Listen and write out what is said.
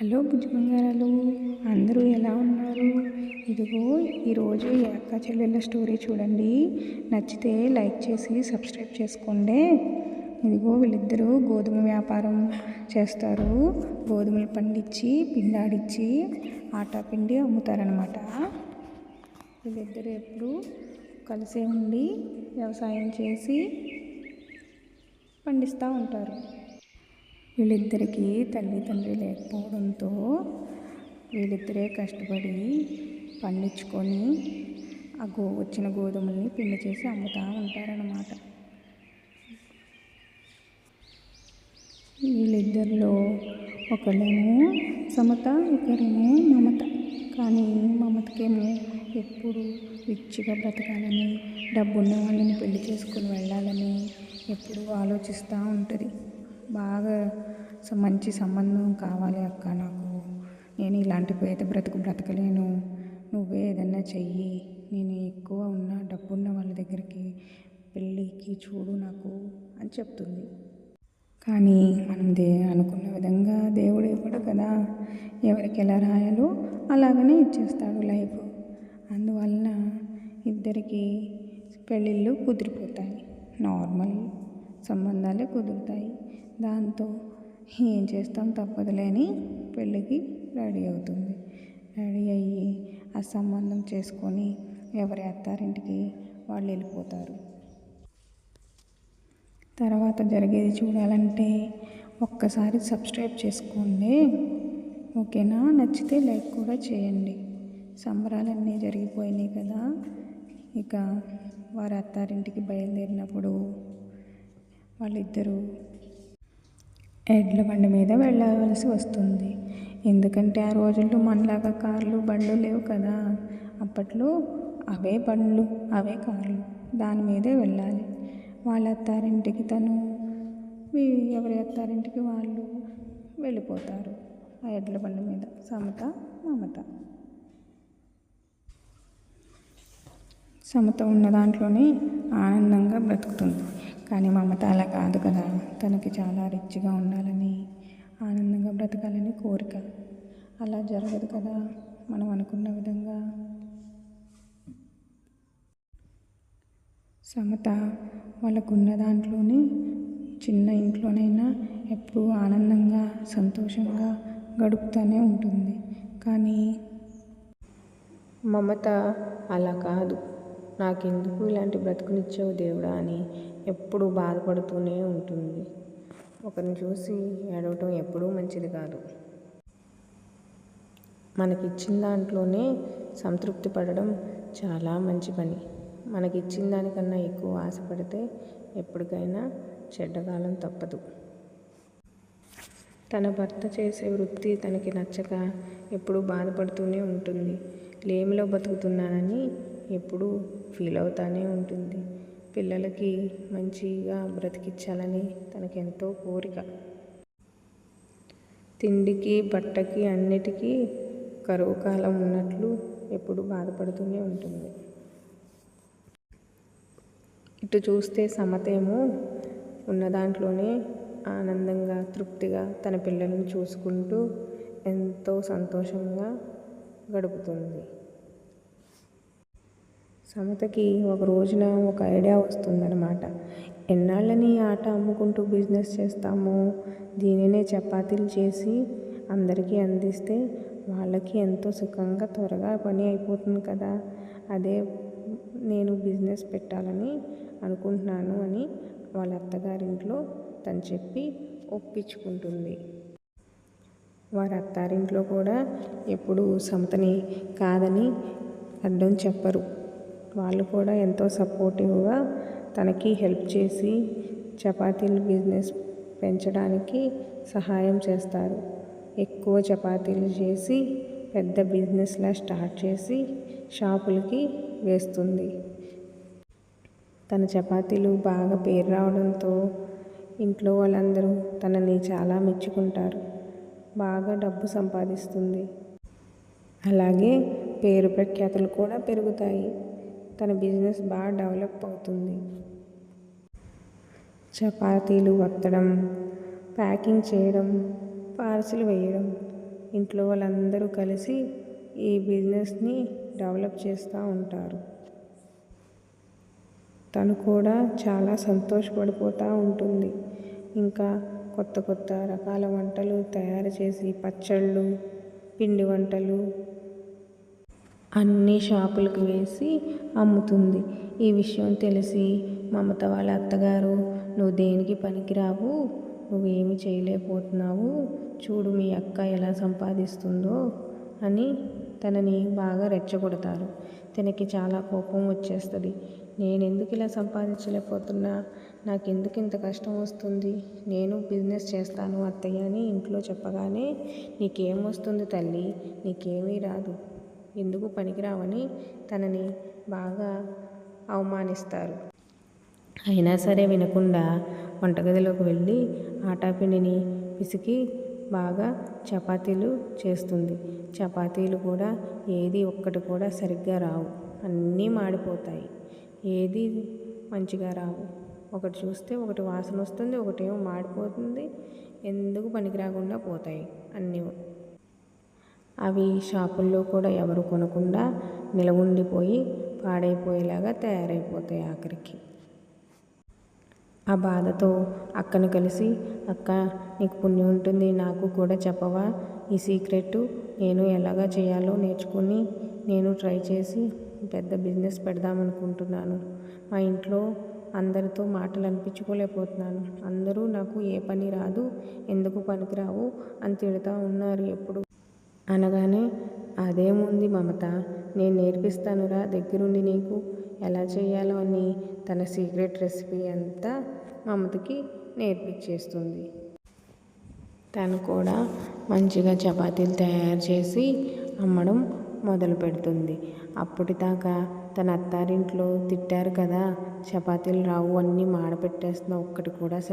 Hello బుజ్జిబంగారాలు అందరూ ఎలా ఉన్నారు? ఇదిగో ఈరోజు ఈ అక్క చెల్లెళ్ళ స్టోరీ చూడండి. నచ్చితే లైక్ చేసి సబ్స్క్రైబ్ చేసుకోండి. ఇదిగో వీళ్ళిద్దరూ గోధుమ వ్యాపారం చేస్తారు. గోధుమలు పండించి పిండాడిచ్చి ఆటా పిండి అమ్ముతారనమాట వీళ్ళిద్దరూ ఎప్పుడు కలిసే ఉండి వ్యవసాయం చేసి పండిస్తూ ఉంటారు. వీళ్ళిద్దరికీ తల్లి తండ్రి లేకపోవడంతో వీళ్ళిద్దరే కష్టపడి పండించుకొని ఆ గో వచ్చిన గోధుమల్ని పిండి చేసి అమ్ముతూ ఉంటారనమాట వీళ్ళిద్దరిలో ఒకళ్ళేమో సమత ఒకరేమో మమత. కానీ మమతకేమో ఎప్పుడు రిచ్గా బ్రతకాలని డబ్బున్న వాళ్ళని పెళ్ళి చేసుకుని వెళ్ళాలని ఎప్పుడు ఆలోచిస్తూ ఉంటుంది. బాగా మంచి సంబంధం కావాలి అక్క నాకు. నేను ఇలాంటి పేద బ్రతుకు బ్రతకలేను. నువ్వే ఏదన్నా చెయ్యి. నేను ఎక్కువ ఉన్న డబ్బున్న వాళ్ళ దగ్గరికి పెళ్ళికి చూడు నాకు అని చెప్తుంది. కానీ మనం దే అనుకున్న విధంగా దేవుడు ఇవ్వడు కదా. ఎవరికి ఎలా రాయాలో అలాగనే ఇచ్చేస్తాడు లైఫ్. అందువలన ఇద్దరికి పెళ్ళిళ్ళు కుదిరిపోతాయి. నార్మల్ సంబంధాలే కుదురుతాయి. దాంతో ఏం చేస్తాం? తప్పదులే అని పెళ్ళికి రెడీ అవుతుంది. రెడీ అయ్యి ఆ సంబంధం చేసుకొని ఎవరి అత్తారింటికి వాళ్ళు వెళ్ళిపోతారు. తర్వాత జరిగేది చూడాలంటే ఒక్కసారి సబ్స్క్రైబ్ చేసుకోండి. ఓకేనా? నచ్చితే లైక్ కూడా చేయండి. సంబరాలన్నీ జరిగిపోయినాయి కదా. ఇక వారి అత్తారింటికి బయలుదేరినప్పుడు వాళ్ళిద్దరూ ఎడ్ల బండి మీద వెళ్ళవలసి వస్తుంది. ఎందుకంటే ఆ రోజుల్లో మనలాగా కార్లు బండ్లు లేవు కదా. అప్పట్లో అవే బండ్లు అవే కార్లు దాని మీదే వెళ్ళాలి. వాళ్ళ అత్తారింటికి తను ఎవరి అత్తారింటికి వాళ్ళు వెళ్ళిపోతారు ఆ ఎడ్ల బండి మీద. సమత మమత. సమత ఉన్న దాంట్లోనే ఆనందంగా బ్రతుకుతుంది. కానీ మమత అలా కాదు కదా. తనకి చాలా రిచ్గా ఉండాలని ఆనందంగా బ్రతకాలని కోరిక. అలా జరగదు కదా మనం అనుకున్న విధంగా. సమత వాళ్ళకున్న దాంట్లోనే చిన్న ఇంట్లోనైనా ఎప్పుడూ ఆనందంగా సంతోషంగా గడుపుతూనే ఉంటుంది. కానీ మమత అలా కాదు. నాకెందుకు ఇలాంటి బ్రతుకునిచ్చావు దేవుడా అని ఎప్పుడూ బాధపడుతూనే ఉంటుంది. ఒకరిని చూసి ఏడవటం ఎప్పుడూ మంచిది కాదు. మనకిచ్చిన దాంట్లోనే సంతృప్తి పడడం చాలా మంచి పని. మనకిచ్చిన దానికన్నా ఎక్కువ ఆశపడితే ఎప్పటికైనా చెడ్డకాలం తప్పదు. తన భర్త చేసే వృత్తి తనకి నచ్చక ఎప్పుడూ బాధపడుతూనే ఉంటుంది. లేమిలో బతుకుతున్నానని ఎప్పుడూ ఫీల్ అవుతానే ఉంటుంది. పిల్లలకి మంచిగా బ్రతికించాలని తనకెంతో కోరిక. తిండికి బట్టకి అన్నిటికీ కరువు కాలం ఉన్నట్లు ఎప్పుడు బాధపడుతూనే ఉంటుంది. ఇటు చూస్తే సమతేమో ఉన్న దాంట్లోనే ఆనందంగా తృప్తిగా తన పిల్లల్ని చూసుకుంటూ ఎంతో సంతోషంగా గడుపుతుంది. సమతకి ఒక రోజున ఒక ఐడియా వస్తుందన్నమాట. ఎన్నాళ్ళని ఆట అమ్ముకుంటూ బిజినెస్ చేస్తాము? దీనినే చపాతీలు చేసి అందరికీ అందిస్తే వాళ్ళకి ఎంతో సుఖంగా త్వరగా పని అయిపోతుంది కదా. అదే నేను బిజినెస్ పెట్టాలని అనుకుంటున్నాను అని వాళ్ళ అత్తగారింట్లో తను చెప్పి ఒప్పించుకుంటుంది. వారి అత్తారింట్లో కూడా ఎప్పుడు సమతని కాదని అడ్డం చెప్పరు. వాళ్ళు కూడా ఎంతో సపోర్టివ్గా తనకి హెల్ప్ చేసి చపాతీలు బిజినెస్ పెంచడానికి సహాయం చేస్తారు. ఎక్కువ చపాతీలు చేసి పెద్ద బిజినెస్లా స్టార్ట్ చేసి షాపులకి వేస్తుంది. తన చపాతీలు బాగా పేరు రావడంతో ఇంట్లో వాళ్ళందరూ తనని చాలా మెచ్చుకుంటారు. బాగా డబ్బు సంపాదిస్తుంది. అలాగే పేరు ప్రఖ్యాతులు కూడా పెరుగుతాయి. తన బిజినెస్ బాగా డెవలప్ అవుతుంది. చపాతీలు వత్తడం ప్యాకింగ్ చేయడం పార్సిల్ వేయడం ఇంట్లో వాళ్ళందరూ కలిసి ఈ బిజినెస్ని డెవలప్ చేస్తూ ఉంటారు. తను కూడా చాలా సంతోషపడిపోతూ ఉంటుంది. ఇంకా కొత్త కొత్త రకాల వంటలు తయారు చేసి పచ్చళ్ళు పిండి వంటలు అన్ని షాపులకు వేసి అమ్ముతుంది. ఈ విషయం తెలిసి మమత వాళ్ళ అత్తగారు నువ్వు దేనికి పనికిరావు? నువ్వేమి చేయలేకపోతున్నావు? చూడు మీ అక్క ఎలా సంపాదిస్తుందో అని తనని బాగా రెచ్చగొడతారు. తనకి చాలా కోపం వచ్చేస్తుంది. నేను ఎందుకు ఇలా సంపాదించలేకపోతున్నా? నాకు ఎందుకు ఇంత కష్టం వస్తుంది? నేను బిజినెస్ చేస్తాను అత్తయ్య అని ఇంట్లో చెప్పగానే నీకేం వస్తుంది తల్లి? నీకేమీ రాదు. ఎందుకు పనికిరావని తనని బాగా అవమానిస్తారు. అయినా సరే వినకుండా వంటగదిలోకి వెళ్ళి ఆటాపిండిని పిసికి బాగా చపాతీలు చేస్తుంది. చపాతీలు కూడా ఏది ఒక్కటి కూడా సరిగ్గా రావు. అన్నీ మాడిపోతాయి. ఏది మంచిగా రావు? ఒకటి చూస్తే ఒకటి వాసన వస్తుంది ఒకటేమో మాడిపోతుంది. ఎందుకు పనికి రాకుండా పోతాయి అన్నీ అవి షాపుల్లో కూడా ఎవరు కొనకుండా నిలవుండిపోయి పాడైపోయేలాగా తయారైపోతాయి ఆఖరికి. ఆ బాధతో అక్కను కలిసి అక్క నీకు పుణ్యం ఉంటుంది నాకు కూడా చెప్పవా? ఈ సీక్రెట్ నేను ఎలాగా చేయాలో నేర్చుకుని నేను ట్రై చేసి పెద్ద బిజినెస్ పెడదామనుకుంటున్నాను. మా ఇంట్లో అందరితో మాటలు అనిపించుకోలేకపోతున్నాను. అందరూ నాకు ఏ పని రాదు ఎందుకు పనికిరావు అని తిడతా ఉన్నారు ఎప్పుడు అనగానే అదేముంది మమత? నేను నేర్పిస్తానురా దగ్గరుండి నీకు. ఎలా చేయాలో అని తన సీక్రెట్ రెసిపీ అంతా మమతకి నేర్పించేస్తుంది. తను కూడా మంచిగా చపాతీలు తయారు చేసి అమ్మడం మొదలు పెడుతుంది. అప్పటిదాకా తన అత్తారింట్లో తిట్టారు కదా చపాతీలు రావు అన్నీ మాడపెట్టేస్తున్నా ఒక్కటి కూడా సరి